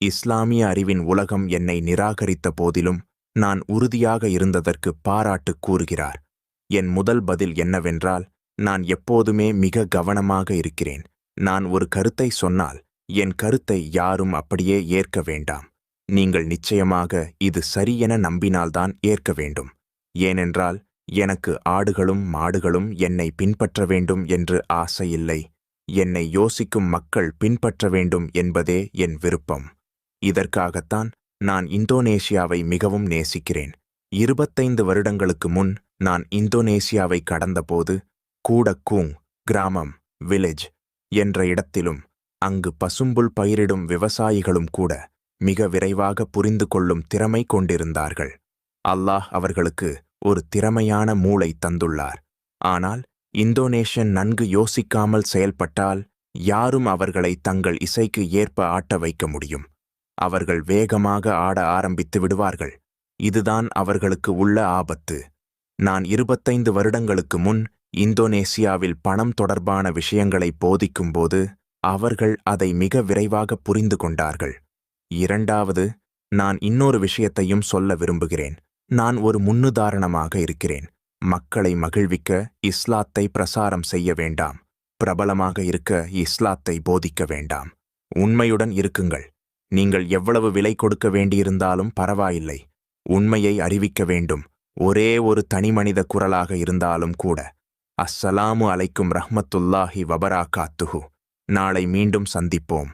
இஸ்லாமிய அறிவின் உலகம் என்னை நிராகரித்த போதிலும் நான் உறுதியாக இருந்ததற்கு பாராட்டு கூறுகிறார். என் முதல் பதில் என்னவென்றால் நான் எப்போதுமே மிக கவனமாக இருக்கிறேன். நான் ஒரு கருத்தை சொன்னால் என் கருத்தை யாரும் அப்படியே ஏற்க வேண்டாம். நீங்கள் நிச்சயமாக இது சரியென நம்பினால்தான் ஏற்க வேண்டும். ஏனென்றால் எனக்கு ஆடுகளும் மாடுகளும் என்னை பின்பற்ற வேண்டும் என்று ஆசையில்லை என்னை யோசிக்கும் மக்கள் பின்பற்ற வேண்டும் என்பதே என் விருப்பம். இதற்காகத்தான் நான் இந்தோனேசியாவை மிகவும் நேசிக்கிறேன். இருபத்தைந்து வருடங்களுக்கு முன் நான் இந்தோனேசியாவை கடந்தபோது கூடக்கூங் கிராமம் வில்லேஜ் என்ற இடத்திலும் அங்கு பசும்புல் பயிரிடும் விவசாயிகளும் கூட மிக விரைவாக புரிந்து கொள்ளும் திறமை கொண்டிருந்தார்கள். அல்லாஹ் அவர்களுக்கு ஒரு திறமையான மூளை தந்துள்ளார். ஆனால் இந்தோனேஷியன் நன்கு யோசிக்காமல் செயல்பட்டால் யாரும் அவர்களை தங்கள் இசைக்கு ஏற்ப ஆட்ட வைக்க முடியும். அவர்கள் வேகமாக ஆட ஆரம்பித்து விடுவார்கள். இதுதான் அவர்களுக்கு உள்ள ஆபத்து. நான் இருபத்தைந்து வருடங்களுக்கு முன் இந்தோனேசியாவில் பணம் தொடர்பான விஷயங்களை போதிக்கும்போது அவர்கள் அதை மிக விரைவாக புரிந்து கொண்டார்கள். இரண்டாவது நான் இன்னொரு விஷயத்தையும் சொல்ல விரும்புகிறேன். நான் ஒரு முன்னுதாரணமாக இருக்கிறேன். மக்களை மகிழ்விக்க இஸ்லாத்தை பிரசாரம் செய்ய வேண்டாம். பிரபலமாக இருக்க இஸ்லாத்தை போதிக்க வேண்டாம். உண்மையுடன் இருக்குங்கள். நீங்கள் எவ்வளவு விலை கொடுக்க வேண்டியிருந்தாலும் பரவாயில்லை. உண்மையை அறிவிக்க வேண்டும். ஒரே ஒரு தனிமனித குரலாக இருந்தாலும் கூட. அஸ்ஸலாமு அலைக்கும் ரஹ்மத்துல்லாஹி வபராகாத்துஹு. நாளை மீண்டும் சந்திப்போம்.